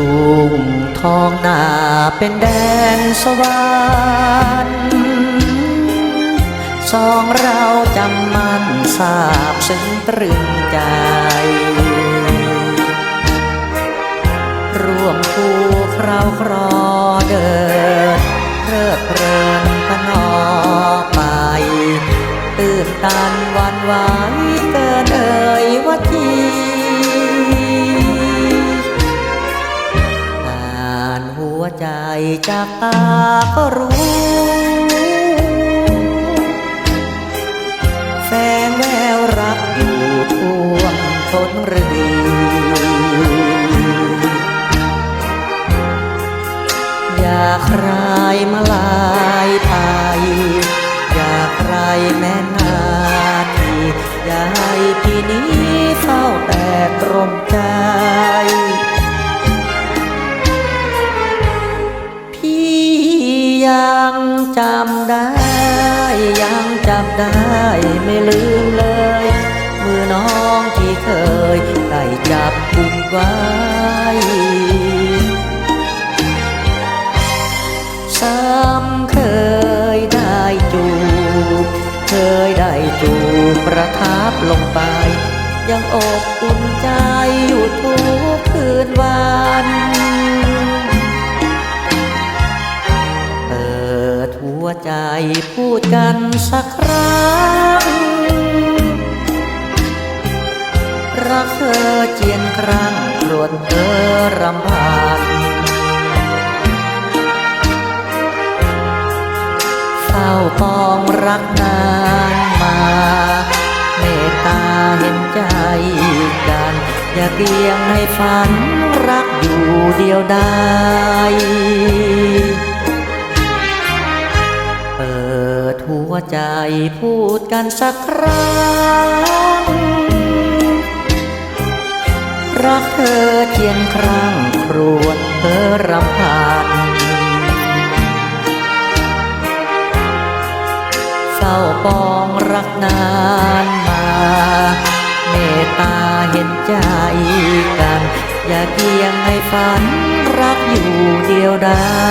ทุ่งทองนาเป็นแดนสวรรค์สองเราจำมันทราบซึ้งตรึงใจ ร่วมคู่คราวครอเดินเพลิดเพลินพนอไปตื่นตันวันไหวเกินเอ่ยว่าที จจากตาก็รู้ แฟนแววรักอยู่ท่วงท้นฤดีอยากใครมาลายไทยอยากใครแม่นาทีอยากให้พี่นี้เฝ้าแต่ตรม ยังจำได้ ยังจำได้ไม่ลืมเลย มือน้องที่เคยได้จับกุมไว้ซ้ำเคยได้จูบเคยได้จูบประทับลงไป ยังอบอุ่นใจอยู่ทุกคืนวัน ใจพูดกันสักครั้ง รักเธอเจียนครั้งครวญเธอรำพันเฝ้าปองรักนานมา เมตตาเห็นใจกัน อย่าเพียงให้ฝันรักอยู่เดียวด ใจพูดกันสักครั้ง รักเธอเคียงครั้งครวญเธอรำพันเศร้าปองรักนานมา เมตตาเห็นใจกัน อย่าเกียงให้ฝันรักอยู่เดียวดาย